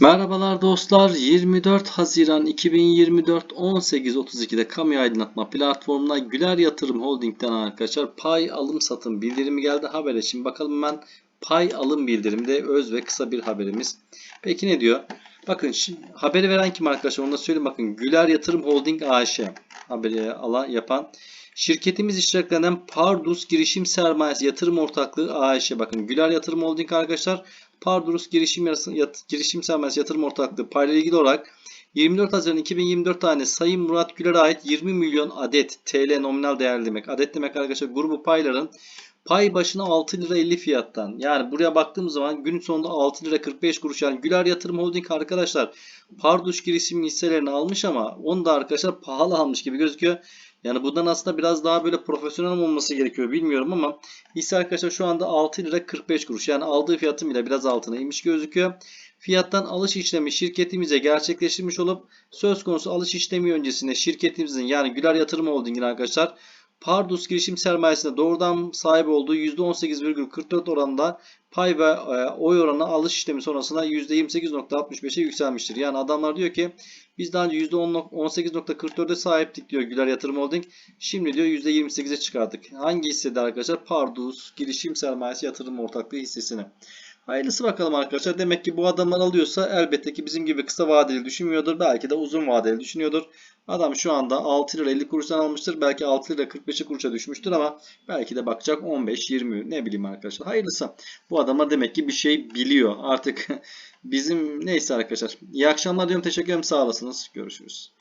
Merhabalar dostlar. 24 Haziran 2024 18.32'de kamu aydınlatma platformuna Güler Yatırım Holding'den arkadaşlar pay alım satım bildirimi geldi haber için. Bakalım hemen pay alım bildirimde öz ve kısa bir haberimiz. Peki ne diyor? Bakın şimdi haberi veren kim arkadaşlar onu da söyleyeyim. Bakın Güler Yatırım Holding AŞ alan yapan Şirketimiz iştiraklerinden Pardus Girişim Sermayesi Yatırım Ortaklığı AŞ. Bakın Güler Yatırım Holding arkadaşlar Pardus Girişim, Yat- Girişim Sermayesi Yatırım Ortaklığı payla ilgili olarak 24 Haziran 2024 tane Sayın Murat Güler'e ait 20 milyon adet TL nominal değerli demek. Adet demek arkadaşlar grubu payların pay başına 6 lira 50 fiyattan. Yani buraya baktığımız zaman gün sonunda 6 lira 45 kuruş. Yani Güler Yatırım Holding arkadaşlar Pardus girişim hisselerini almış ama onu da arkadaşlar pahalı almış gibi gözüküyor. Yani bundan aslında biraz daha böyle profesyonel olması gerekiyor bilmiyorum ama hisse arkadaşlar şu anda 6 lira 45 kuruş. Yani aldığı fiyatın bile biraz altına inmiş gözüküyor. Fiyattan alış işlemi şirketimize gerçekleştirmiş olup söz konusu alış işlemi öncesinde şirketimizin yani Güler Yatırım Holding'in arkadaşlar Pardus girişim sermayesinde doğrudan sahip olduğu %18,44 oranında pay ve e, oy oranı alış işlemi sonrasında %28.65'e yükselmiştir. Yani adamlar diyor ki biz daha önce %18.44'e sahiptik diyor Güler Yatırım Holding. Şimdi diyor %28'e çıkardık. Hangi hissede arkadaşlar? Pardus girişim sermayesi yatırım ortaklığı hissesini. Hayırlısı bakalım arkadaşlar. Demek ki bu adamlar alıyorsa elbette ki bizim gibi kısa vadeli düşünmüyordur. Belki de uzun vadeli düşünüyordur. Adam şu anda 6 lira 50 kuruştan almıştır. Belki 6 lira 45 kuruşa düşmüştür ama belki de bakacak 15-20 ne bileyim arkadaşlar. Hayırlısı. Bu adamlar demek ki bir şey biliyor. Artık bizim neyse arkadaşlar. İyi akşamlar diyorum. Teşekkür ederim. Sağ olasınız. Görüşürüz.